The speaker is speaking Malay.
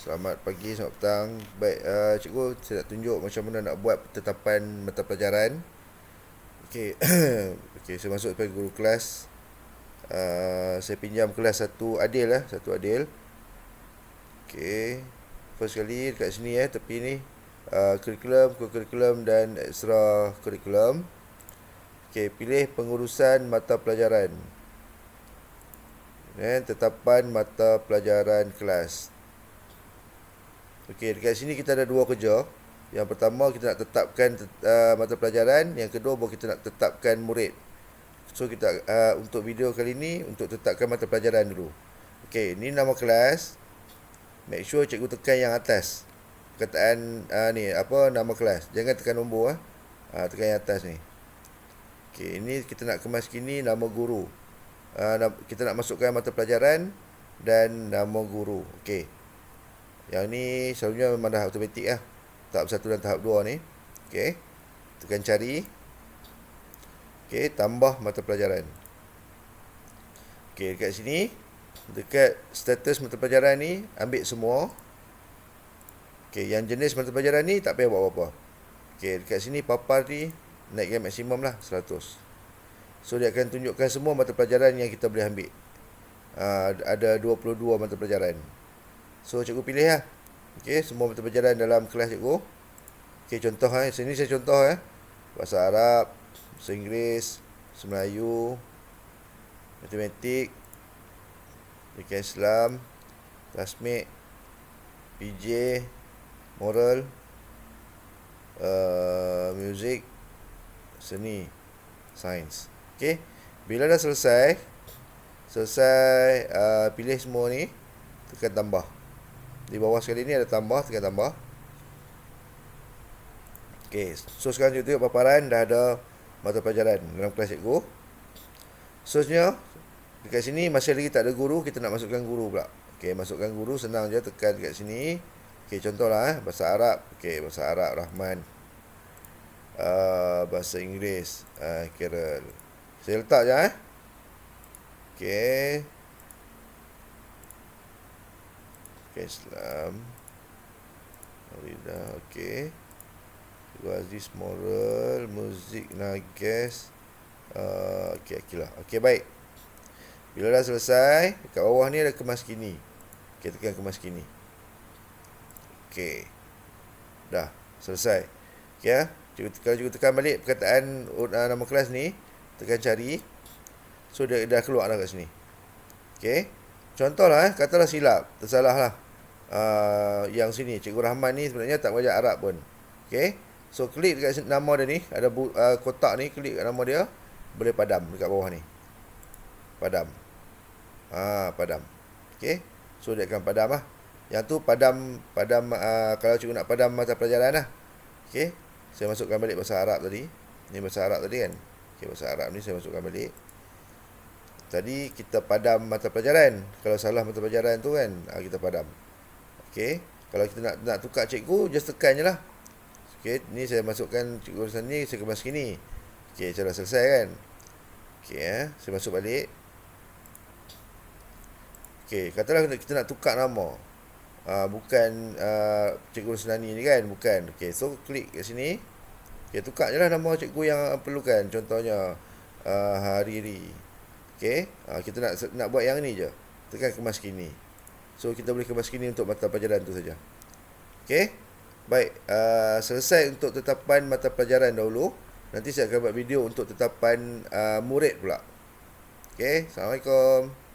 Selamat pagi, selamat petang. Baik, uh, cikgu saya nak tunjuk macam mana nak buat tetapan mata pelajaran. Okey. Okey, saya masuk sebagai guru kelas. Uh, saya pinjam kelas satu Adil lah, satu Adil. Okey. First kali dekat sini eh, tepi ni. Uh, kurikulum, kurikulum dan extra kurikulum. Okey, pilih pengurusan mata pelajaran. Dan tetapan mata pelajaran kelas. Okey, dekat sini kita ada dua kerja. Yang pertama kita nak tetapkan uh, mata pelajaran, yang kedua baru kita nak tetapkan murid. So kita uh, untuk video kali ni untuk tetapkan mata pelajaran dulu. Okey, ni nama kelas. Make sure cikgu tekan yang atas. Perkataan uh, ni apa nama kelas. Jangan tekan nombor ah. Uh, tekan yang atas ni. Okey, ini kita nak kemas kini nama guru. Uh, kita nak masukkan mata pelajaran dan nama guru. Okey. Yang ni selalunya memang dah automatik lah. Tahap satu dan tahap dua ni. Okey. Tekan cari. Okey, tambah mata pelajaran. Okey, dekat sini dekat status mata pelajaran ni ambil semua. Okey, yang jenis mata pelajaran ni tak payah buat apa-apa. Okey, dekat sini papar ni naikkan maksimum lah 100. So dia akan tunjukkan semua mata pelajaran yang kita boleh ambil. Uh, ada 22 mata pelajaran. So cikgu pilih lah. Okey, semua mata pelajaran dalam kelas cikgu. Okey, contoh eh. Sini saya contoh eh. Bahasa Arab, Bahasa Inggeris, Melayu, Matematik, Pendidikan Islam, Tasmik, PJ, Moral, uh, Music, Seni, Sains. Okey, bila dah selesai, selesai uh, pilih semua ni, tekan tambah. Di bawah sekali ni ada tambah, tekan tambah. Okey, so sekarang kita tengok paparan dah ada mata pelajaran dalam kelas cikgu. Seterusnya, dekat sini masih lagi tak ada guru, kita nak masukkan guru pula. Okey, masukkan guru senang je tekan dekat sini. Okey, contohlah eh, bahasa Arab. Okey, bahasa Arab Rahman. Uh, bahasa Inggeris uh, Carol. Saya letak je eh. Okey. Okay, Islam. Rida, okay. Aziz Moral, Muzik Nages. Uh, okay, okay lah. Okay, baik. Bila dah selesai, dekat bawah ni ada kemas kini. Okay, tekan kemas kini. Okay. Dah, selesai. Okay, ya. Cikgu, kalau cikgu tekan balik perkataan uh, nama kelas ni, tekan cari. So, dia dah keluar dah kat sini. Okay. Contohlah eh, katalah silap, tersalah lah. Uh, yang sini, Cikgu Rahman ni sebenarnya tak belajar Arab pun. Okay. So, klik dekat nama dia ni, ada bu, uh, kotak ni, klik kat nama dia, boleh padam dekat bawah ni. Padam. Ha, padam. Okay. So, dia akan padam lah. Yang tu padam, padam uh, kalau cikgu nak padam mata pelajaran lah. Okay. Saya masukkan balik bahasa Arab tadi. Ni bahasa Arab tadi kan. Okay, bahasa Arab ni saya masukkan balik. Tadi kita padam mata pelajaran. Kalau salah mata pelajaran tu kan, ah, kita padam. Okey. Kalau kita nak nak tukar cikgu, just tekan je lah. Okey, ni saya masukkan cikgu urusan ni, saya kemas sini. Okey, cara selesai kan. Okey, eh. saya masuk balik. Okey, katalah kita nak tukar nama. Uh, bukan uh, cikgu Rusnani ni kan, bukan. Okey, so klik kat sini. Okey, tukar je lah nama cikgu yang perlukan. Contohnya, uh, Hariri. Okey, ha, kita nak nak buat yang ni je. Tekan kemas kini. So kita boleh kemas kini untuk mata pelajaran tu saja. Okey. Baik, uh, selesai untuk tetapan mata pelajaran dahulu. Nanti saya akan buat video untuk tetapan uh, murid pula. Okey, Assalamualaikum.